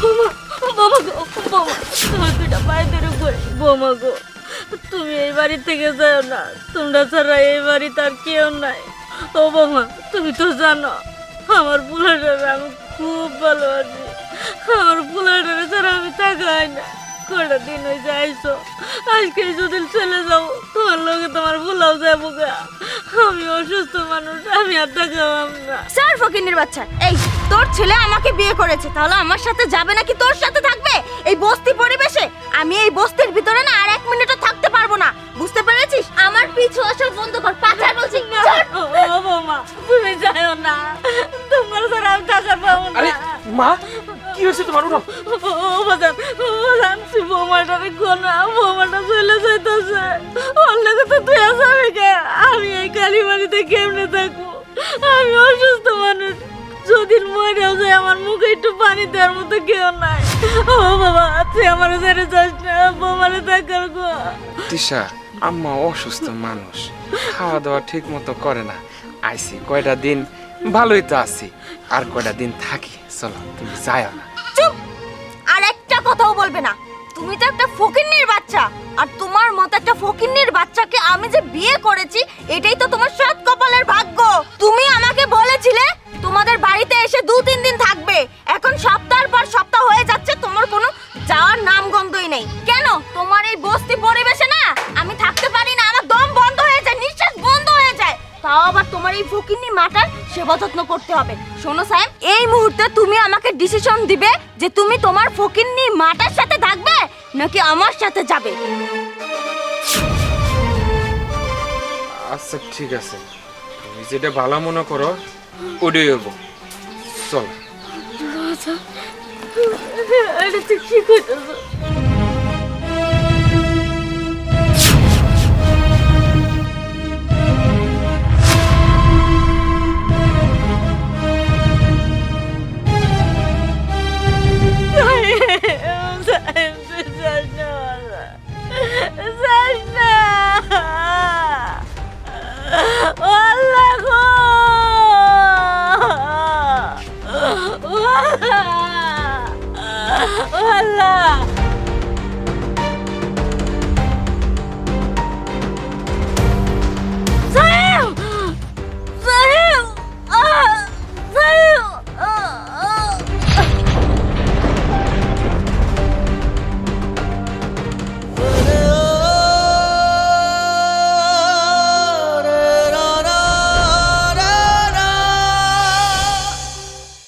বোমা গো বোমা তোমার দুটা পায়ে ধরে কই বোমা গো, তুমি এই বাড়ি থেকে যাও না, তোমরা ছাড়া এই বাড়ি তার কেউ নাই। ও বোমা তুমি তো জানো, আমার বুলাটারে আমি খুব ভালোবাসি। আমার বুলাটারে ছাড়া আমি হয় না। কটা দিন হয়ে যাইছো আজকে যদি চলে যাও, তোমার লগে তোমার ভুলাও যাব গা। আমি অসুস্থ মানুষ আমি আর না। স্যার ফকিনের বাচ্চা এই তোর ছেলে আমাকে বিয়ে করেছে তাহলে আমার সাথে যাবে নাকি তোর সাথে থাকবে? এই বস্তি পরিবেশে আমি এই বস্তির ভিতরে না আর এক মিনিটও থাকতে পারব না। বুঝতে পেরেছিস? আমার পিছু আসল বন্ধ কর পাচার বলছি। ও ও তুমি যাও না। তোমার ছাড়া আমি থাকা পাবো না। মা কি হয়েছে তোমার উঠো ও ও বাজান ও বাজান তুই বৌমাটারে গোনা বৌমাটা চলে যাইতেছে। লাগে তো তুই আসামি কে? আমি এই কালী বাড়িতে কেমনে থাকব? আমি অসুস্থ মানুষ। যদি মরেও যায় আমার মুখে একটু পানি দেওয়ার মতো কেউ নাই। ও বাবা তুই আমার ছেড়ে যাস না। বৌমারে থাকার গো। তিশা আম্মা অসুস্থ মানুষ। খাওয়া দাওয়া ঠিক মতো করে না। আইসি কয়টা দিন? ভালোই তো আছি। আর কয়টা দিন থাকি? চলো তুমি যাও না। চুপ! আর একটা কথাও বলবে না। তুমি তো একটা ফকিন্নির বাচ্চা। আর তোমার মতো একটা ফকিন্নির বাচ্চাকে আমি যে বিয়ে করেছি, এটাই তো তোমার সৎ কপালের ভাগ্য। তুমি আমাকে বলেছিলে, তোমাদের বাড়িতে এসে দু, তিন দিন থাকবে। এখন সপ্তাহের পর সপ্তাহ হয়ে যাচ্ছে, তোমার কোনো যাওয়ার নাম গন্ধই নেই। কেন? তোমার এই বস্তি পরিবেশে না, আমি থাকতে পারি না, আমার দম বন্ধ হয়ে যায়, নিঃশ্বাস বন্ধ হয়ে যায়। তাও আবার তোমার এই ফকিন্নি মাটার সেবা যত্ন করতে হবে। শোনো সাহেব এই মুহূর্তে তুমি আমাকে ডিসিশন দিবে যে তুমি তোমার ফকিন্নি মাটার সাথে নাকি আমার সাথে যাবে? আচ্ছা ঠিক আছে। তুমি যেটা ভালো মনে করো ওটাই হব চল। এটা তুই কি করতেছ 饿了。